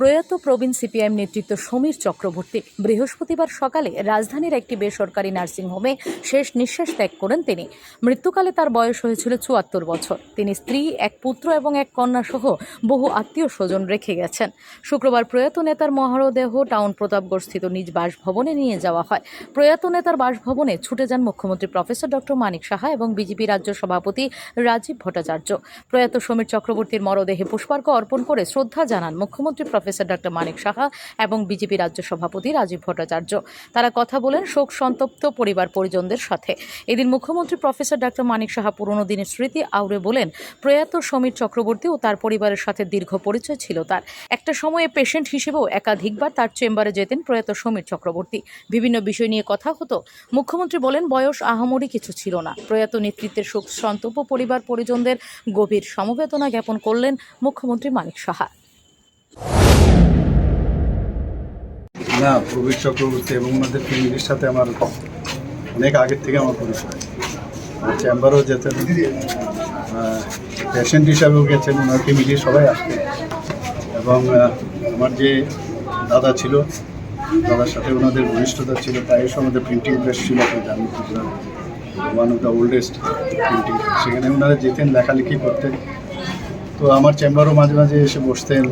প্রয়াত প্রবীণ সিপিআইএম নেতৃত্ব সমীর চক্রবর্তী বৃহস্পতিবার সকালে রাজধানীর একটি বেসরকারি নার্সিংহোমে শেষ নিঃশ্বাস ত্যাগ করেন তিনি। মৃত্যুকালে তার বয়স হয়েছিল চুয়াত্তর বছর। তিনি স্ত্রী, এক পুত্র এবং এক কন্যা সহ বহু আত্মীয় স্বজন রেখে গেছেন। শুক্রবার প্রয়াত নেতার মহারদেহ টাউন প্রতাপগড়স্থিত নিজ বাসভবনে নিয়ে যাওয়া হয়। প্রয়াত নেতার বাসভবনে ছুটে যান মুখ্যমন্ত্রী প্রফেসর ডক্টর মানিক সাহা এবং বিজেপি রাজ্য সভাপতি রাজীব ভট্টাচার্য। প্রয়াত সমীর চক্রবর্তীর মরদেহে পুষ্পার্ঘ অর্পণ করে শ্রদ্ধা জানান মুখ্যমন্ত্রী প্রফেসর ডক্টর মানিক সাহা এবং বিজেপি রাজ্য সভাপতি রাজীব ভট্টাচার্য। তারা কথা বলেন শোক সন্তপ্ত পরিবার পরিজনদের সাথে। এদিন মুখ্যমন্ত্রী প্রফেসর ডক্টর মানিক সাহা পুরনো দিনের স্মৃতি আউড়ে বলেন, প্রয়াত সমীর চক্রবর্তী ও তার পরিবারের সাথে দীর্ঘ পরিচয় ছিল তার। একটা সময়ে পেশেন্ট হিসেবেও একাধিকবার তার চেম্বারে যেতেন প্রয়াত সমীর চক্রবর্তী। বিভিন্ন বিষয় নিয়ে কথা হতো। মুখ্যমন্ত্রী বলেন, বয়স আহামরি কিছু ছিল না। প্রয়াত নেতৃত্বের শোক সন্তপ্য পরিবার পরিজনদের গভীর সমবেদনা জ্ঞাপন করলেন মুখ্যমন্ত্রী মানিক সাহা। না, প্রবীর চক্রবর্তী এবং ওনাদের ফ্যামিলির সাথে আমার অনেক আগের থেকে আমার পরিচয়। চেম্বারও যেতেন পেশেন্ট হিসাবেও গেছেন, ওনার ফ্যামিলি সবাই আসতেন। এবং আমার যে দাদা ছিল, দাদার সাথে ওনাদের ঘনিষ্ঠতা ছিল প্রায়শ আমাদের প্রিন্টিং প্রেস ছিল one of the oldest printing সেখানে ওনারা যেতেন, লেখালেখি করতেন। তো আমার চেম্বারও মাঝে মাঝে এসে বসতেন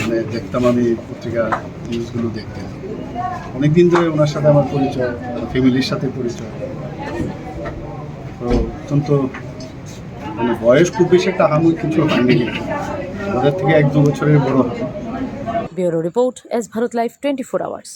মানে দেখতাম আমি পত্রিকা নিউজগুলো দেখতেন অনেকদিন ধরে ওনার সাথে আমার পরিচয় ফ্যামিলির সাথে পরিচয়। তো অত্যন্ত মানে বয়স খুব বেশি একটা হামুই কিছু হয়নি। ওদের থেকে এক দু বছরের বড় হবে bureau report S Bharat life twenty four hours.